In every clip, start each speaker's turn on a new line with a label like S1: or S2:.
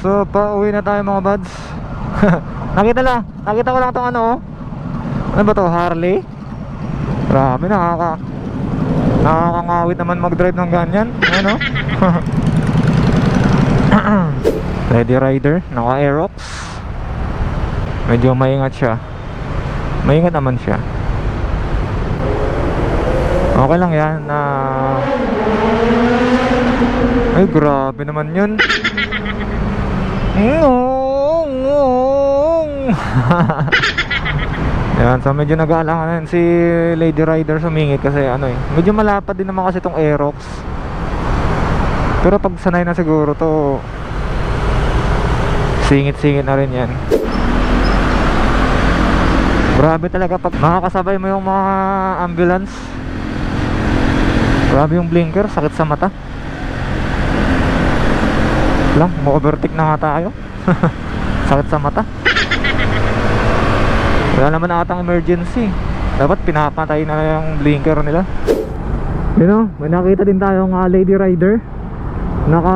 S1: So, pauwi na tayo mga buds. nakita lang, nakita ko lang tong ano oh. Ano ba to, Harley? Grabe, nakaka Nakakangawit naman mag-drive ng ganyan. Ano? Lady Rider, naka Aerox. Medyo maingat siya. Maingat naman siya. Okay lang yan na Ay grabe naman yun Ngong, ngong. Yan, so medyo nag-aalangan si Lady Rider sumingit kasi ano eh Medyo malapad din naman kasi itong Aerox. Pero pag sanay na siguro to Singit-singit na rin yan. Grabe talaga pag makakasabay mo yung mga ambulance. Grabe yung blinker, sakit sa mata lang, mo-overtake na nga tayo. Sakit sa mata. Wala naman atang emergency. Dapat pinapatay na yung blinker nila. You know, may nakita din tayong uh, lady rider. Naka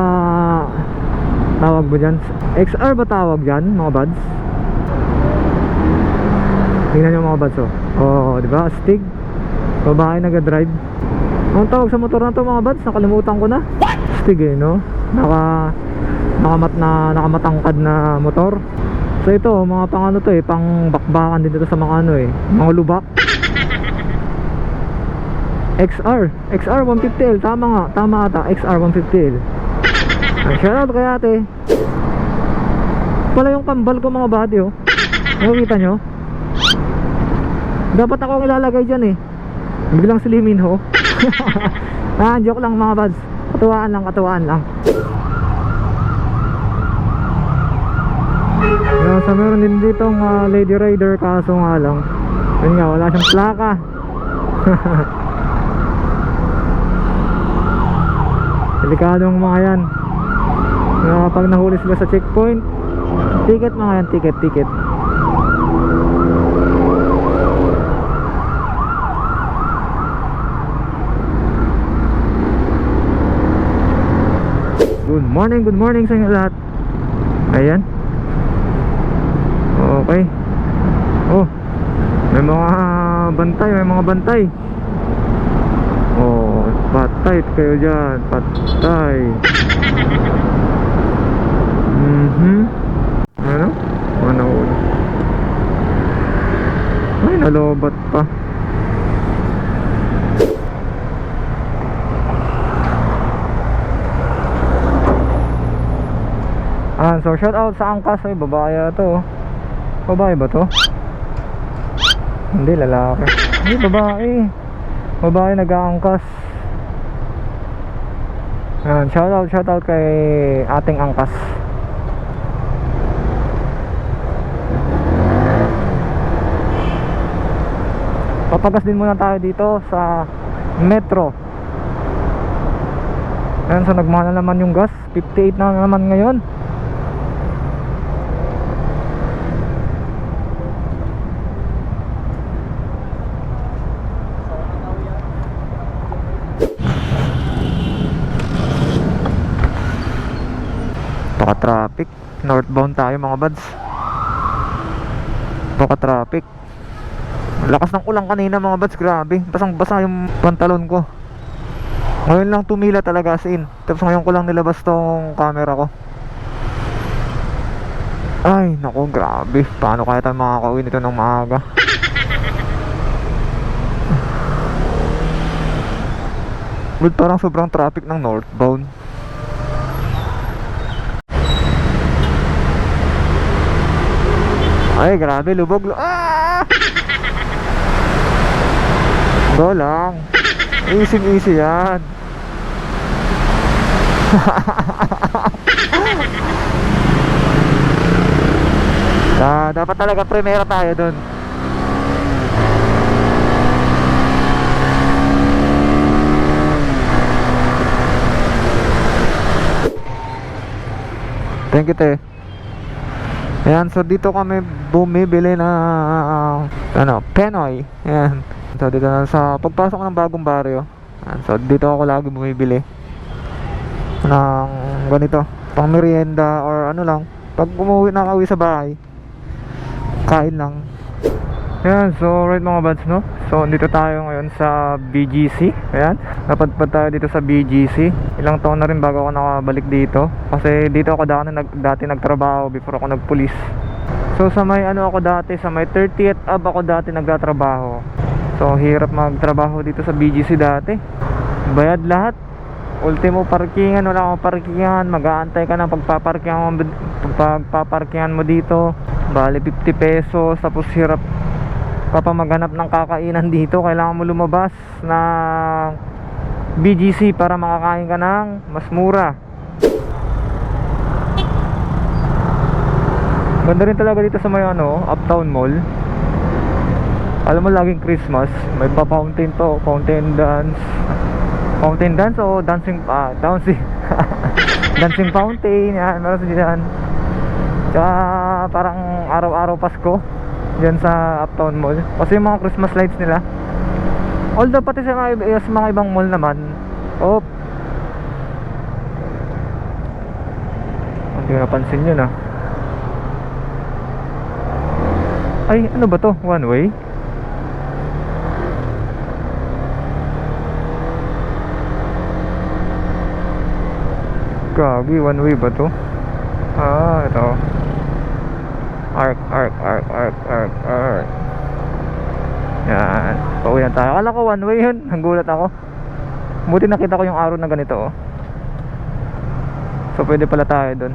S1: Tawag mo dyan? XR ba tawag dyan mga buds? Tingnan nyo mga buds oh. Oh, di ba? Stig Babae nag-drive. Anong tawag sa motor na to mga buds? Nakalimutan ko na. Stig eh no? Naka nakamat na nakamatangkad na motor. So ito, mga pang ano to eh, pang bakbakan din dito sa mga ano eh, mga lubak. XR, XR 150L, tama nga, tama ata, XR 150L. Ay, shout out kay ate. Pala yung kambal ko mga buddy oh. Nakikita nyo? Dapat ako ang ilalagay dyan eh. Biglang silimin ho. ah, joke lang mga buds. Katuwaan lang, katuwaan lang. Sa meron din ditong ah, Lady Rider kaso nga lang Yun nga, wala siyang plaka. Delikadong mga yan. Kaya kapag nahuli sila sa checkpoint Ticket mga yan, ticket, ticket. Good morning, good morning sa inyo lahat. Ayan Okay. Oh. May mga bantay, may mga bantay. Oh, patay kayo diyan, patay. Mhm. Ano? Ano ulo? Ay, nalobat pa. Ah, so shout out sa angkas ay babae to. oh. Babae ba to? Hindi, lalaki. Hindi, babae. Babae nag-aangkas. Yan, shout out, shout out kay ating angkas. Papagas din muna tayo dito sa metro. Yan, so nagmahal na naman yung gas. 58 na naman ngayon. Baka traffic. Northbound tayo mga buds. Baka traffic. Lakas ng ulan kanina mga buds. Grabe. Basang basa yung pantalon ko. Ngayon lang tumila talaga as in. Tapos ngayon ko lang nilabas tong camera ko. Ay, nako, grabe. Paano kaya tayo makakauwi nito ng maaga? But parang sobrang traffic ng northbound. Ay, grabe, lubog. lu- Ah! Go lang. Easy, easy yan. Ah, dapat talaga primera tayo doon. Thank you, te. Ayan, so dito kami bumibili na ano, Penoy. Ayan. So dito na sa pagpasok ng bagong baryo. Ayan, so dito ako lagi bumibili ng ganito. pang merienda or ano lang pag umuwi nakauwi sa bahay kain lang Ayan, so right mga buds no? So dito tayo ngayon sa BGC Ayan, napadpad tayo dito sa BGC Ilang taon na rin bago ako nakabalik dito. Kasi dito ako dati, nag, dati nagtrabaho before ako nagpulis. So sa may ano ako dati, sa may 30th Ab ako dati nagtatrabaho. So hirap magtrabaho dito sa BGC dati. Bayad lahat. Ultimo parkingan, wala akong parkingan. Mag-aantay ka ng pagpaparkingan mo, pagpaparkingan mo dito. Bali 50 pesos Tapos hirap ka pa maghanap ng kakainan dito. Kailangan mo lumabas na BGC para makakain ka ng mas mura. Ganda rin talaga dito sa may ano, Uptown Mall. Alam mo laging Christmas May pa fountain to, fountain dance. Fountain dance o dancing ah, dancing. Dancing fountain yan meron dyan tsaka parang araw-araw Pasko dyan sa Uptown Mall. Kasi yung mga Christmas lights nila. Although pati sa mga, sa mga ibang mall naman. Oh. Hindi ko napansin yun ah. Ay ano ba to? One way? Gagi, one way ba to? Ah, ito. Arc, arc, arc, arc, arc, arc. Yan. Pauwi na tayo. Akala ko one way yun. Nagulat ako. Buti nakita ko yung araw na ganito oh. So pwede pala tayo dun.